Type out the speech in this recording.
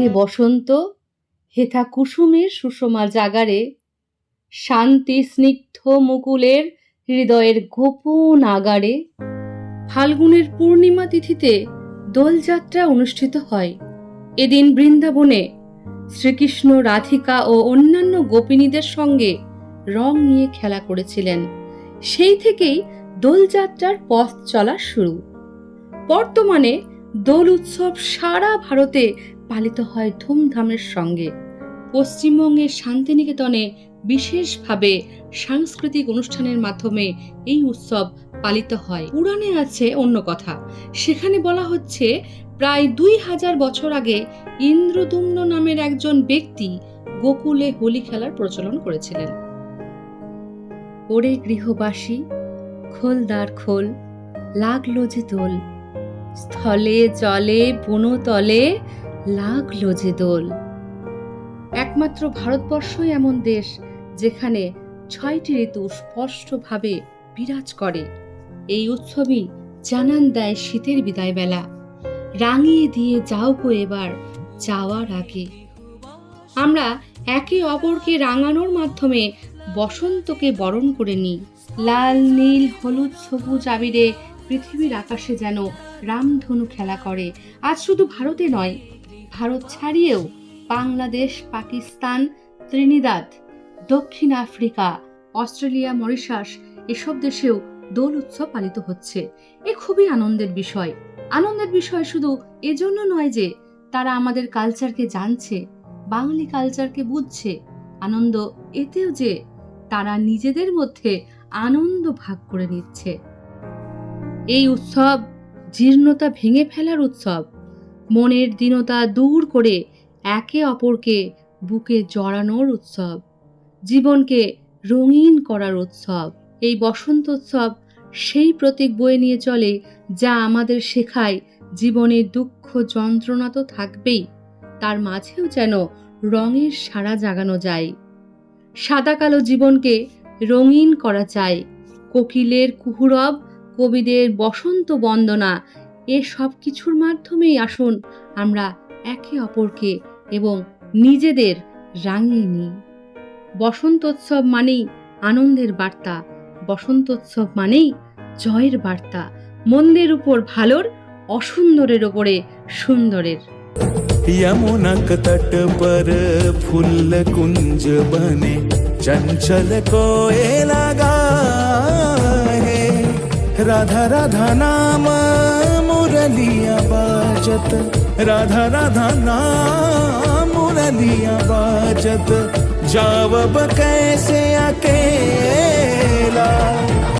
রে বসন্ত হেথা কুসুমের সুষমা জাগারে শান্তি স্নিগ্ধ মুকুলের হৃদয়ের গোপন আগারে। ফাল্গুনের পূর্ণিমা তিথিতে দোলযাত্রা অনুষ্ঠিত হয়। এদিন বৃন্দাবনে শ্রীকৃষ্ণ রাধিকা ও অন্যান্য গোপিনীদের সঙ্গে রং নিয়ে খেলা করেছিলেন। সেই থেকেই দোলযাত্রার পথ চলা শুরু। বর্তমানে দোল উৎসব সারা ভারতে পালিত হয় ধুমধামের সঙ্গে। পশ্চিমবঙ্গের শান্তিনিকেতনে বিশেষভাবে সাংস্কৃতিক অনুষ্ঠানের মাধ্যমে এই উৎসব পালিত হয়। পুরাণে আছে অন্য কথা। সেখানে বলা হচ্ছে, প্রায় দুই হাজার বছর আগে ইন্দ্রদুম্ন নামের একজন ব্যক্তি গোকুলে হোলি খেলার প্রচলন করেছিলেন। ওরে গৃহবাসী, খোলদার খোল, লাগল যে দোল স্থলে, জলে, বনতলে লাগল যে দোল। একমাত্র ভারতবর্ষই এমন দেশ যেখানে ছয়টি ঋতু স্পষ্টভাবে বিরাজ করে। এই উৎসবই জানান দেয় শীতের বিদায় বেলা রাঙিয়ে দিয়ে যাও গো এবার যাওয়ার আগে। আমরা একে অপরকে রাঙানোর মাধ্যমে বসন্তকে বরণ করে নিই। লাল, নীল, হলুদ, সবুজ আবিরে পৃথিবীর আকাশে যেন রামধনু খেলা করে। আজ শুধু ভারতে নয় ভারত ছাড়িয়েও বাংলাদেশ, পাকিস্তান, ত্রিনিদাদ, দক্ষিণ আফ্রিকা, অস্ট্রেলিয়া, মরিশাস এসব দেশেও দোল উৎসব পালিত হচ্ছে। এ খুবই আনন্দের বিষয়। আনন্দের বিষয় শুধু এজন্য নয় যে তারা আমাদের কালচারকে জানছে, বাঙালি কালচারকে বুঝছে। আনন্দ এতেও যে তারা নিজেদের মধ্যে আনন্দ ভাগ করে নিচ্ছে। এই উৎসব জীর্ণতা ভেঙে ফেলার উৎসব। মনের দীনতা দূর করে একে অপরকে বুকে জড়ানোর উৎসব, জীবনকে রঙিন করার উৎসব। এই বসন্ত উৎসব সেই প্রতীক বয়ে নিয়ে চলে যা আমাদের শেখায় জীবনের দুঃখ যন্ত্রণা তো থাকবেই, তার মাঝেও যেন রঙের সারা জাগানো যায়। সাদা কালো জীবনকে রঙিন করা চাই কোকিলের কুহুরব, কবিদের বসন্ত বন্দনা এ সব কিছুর মাধ্যমেই আসুন আমরা একে অপরকে এবং নিজেদের রাঙিয়ে নিই বসন্তোৎসব মানেই আনন্দের বার্তা বসন্তোৎসব মানেই জয়ের বার্তা মন্দের উপর ভালোর অসুন্দরের ওপরে সুন্দরের यमुना के तट पर फूल कुंज बने चंचल कोयला गाहे राधा राधा नाम मुरलिया बाजत। राधा राधा नाम मुरलिया बाजत। जावब कैसे अकेला?